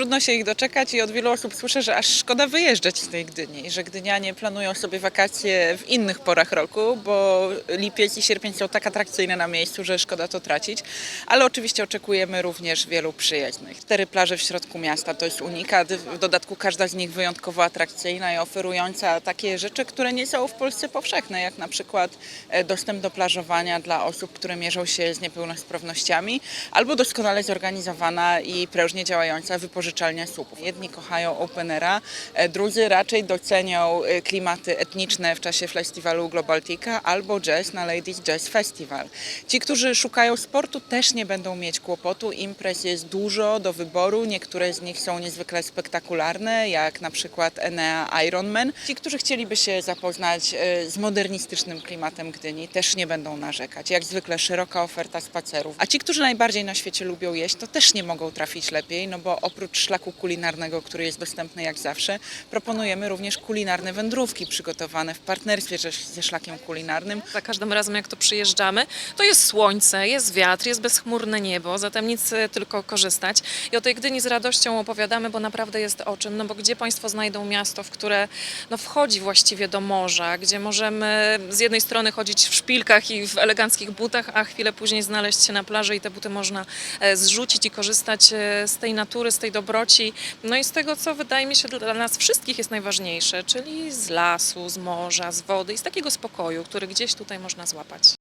trudno się ich doczekać i od wielu osób słyszę, że aż szkoda wyjeżdżać z tej Gdyni, że Gdynianie planują sobie wakacje w innych porach roku, bo lipiec i sierpień są tak atrakcyjne na miejscu, że szkoda to tracić, ale oczywiście oczekujemy również wielu przyjezdnych. Cztery plaże w środku miasta to jest unikat, w dodatku każda z nich wyjątkowo atrakcyjna i oferująca takie rzeczy, które nie są w Polsce powszechne, jak na przykład e, dostęp do plażowania dla osób, które mierzą się z niepełnosprawnościami, albo doskonale zorganizowana i prężnie działająca wypożyczalnia słupów. Jedni kochają openera, e, drudzy raczej docenią e, klimaty etniczne w czasie festiwalu Globaltica albo jazz na Ladies Jazz Festival. Ci, którzy szukają sportu też nie będą mieć kłopotu. Imprez jest dużo do wyboru, niektóre z nich są niezwykle spektakularne, jak na przykład Enea Ironman. Ci, którzy chcieliby się zapoznać e, z modernistycznym klimatem Gdyni też nie będą narzekać. Jak zwykle szeroka oferta spacerów. A ci, którzy najbardziej na świecie lubią jeść, to też nie mogą trafić lepiej, no bo oprócz szlaku kulinarnego, który jest dostępny jak zawsze, proponujemy również kulinarne wędrówki przygotowane w partnerstwie ze, szlakiem kulinarnym. Za każdym razem, jak tu przyjeżdżamy, to jest słońce, jest wiatr, jest bezchmurne niebo, zatem nic e, tylko korzystać. I o tej Gdyni z radością opowiadamy, bo naprawdę jest o czym. No bo gdzie Państwo znajdą miasto, w które no, wchodzi właściwie do morza, gdzie możemy z jednej strony chodzić w szpilkach i w eleganckich butach, a chwilę później znaleźć się na plaży i te buty można e, zrzucić i korzystać e, z tej natury, z tej dobroci, no i z tego, co wydaje mi się dla nas wszystkich jest najważniejsze, czyli z lasu, z morza, z wody i z takiego spokoju, który gdzieś tutaj można złapać.